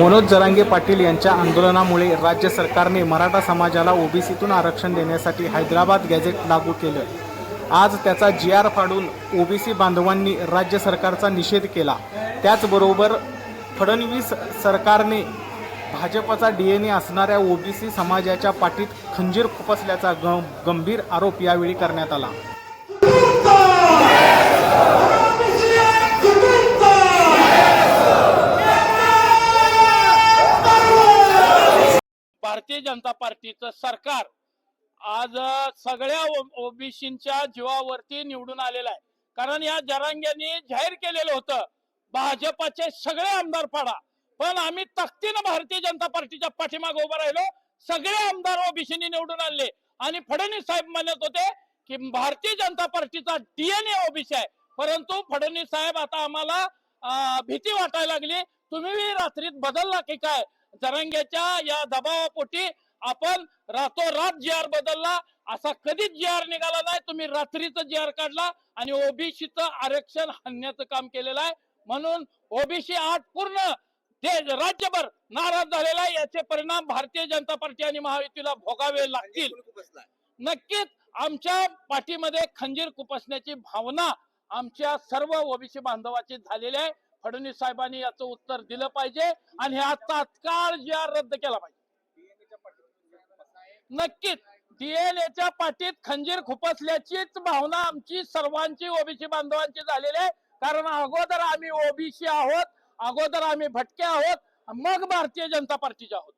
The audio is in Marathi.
मनोज जरांगे पाटील यांच्या आंदोलनामुळे राज्य सरकारने मराठा समाजाला ओबीसीतून आरक्षण देण्यासाठी हैदराबाद गॅझेट लागू केलं. आज त्याचा जी आर फाडून ओबीसी बांधवांनी राज्य सरकारचा निषेध केला. त्याचबरोबर फडणवीस सरकारने भाजपचा डी एन ए असणाऱ्या ओबीसी समाजाच्या पाठीत खंजीर खुपसल्याचा ग गंभीर आरोप यावेळी करण्यात आला. भारतीय जनता पार्टीचं सरकार आज सगळ्या ओबीसीच्या जीवावरती निवडून आलेलं आहे. कारण या जरांग्यांनी जाहीर केलेलं होतं भाजपाचे सगळे आमदार पाडा. पण आम्ही तक्तीनं भारतीय जनता पार्टीच्या पाठीमागे उभं राहिलो सगळे आमदार ओबीसीनी निवडून आणले. आणि फडणवीस साहेब म्हणत होते की भारतीय जनता पार्टीचा डीएनए ओबीसी आहे. परंतु फडणवीस साहेब आता आम्हाला भीती वाटायला लागली तुम्ही रात्रीत बदलला की काय? जरांग्याच्या या दबावापोटी आपण रातोरात जी आर बदलला. असा कधीच जी आर निघाला नाही. तुम्ही रात्रीचं जी आर काढला आणि ओबीसीचं आरक्षण हाणण्याचं काम केलेलं आहे. म्हणून ओबीसी आठ पूर्ण ते राज्यभर नाराज झालेला आहे. याचे परिणाम भारतीय जनता पार्टी आणि महायुतीला भोगावे लागतील. नक्कीच आमच्या पाठीमध्ये खंजीर कुपसण्याची भावना आमच्या सर्व ओबीसी बांधवाची झालेली आहे. फडणवीस साहेबांनी याचं उत्तर दिलं पाहिजे आणि हा तात्काळ जी आर रद्द केला पाहिजे. नक्कीच. डीएनएच्या पाठीत खंजीर खुपसल्याचीच भावना आमची सर्वांची ओबीसी बांधवांची झालेली आहे. कारण अगोदर आम्ही ओबीसी आहोत अगोदर आम्ही भटके आहोत मग भारतीय जनता पार्टीचे आहोत.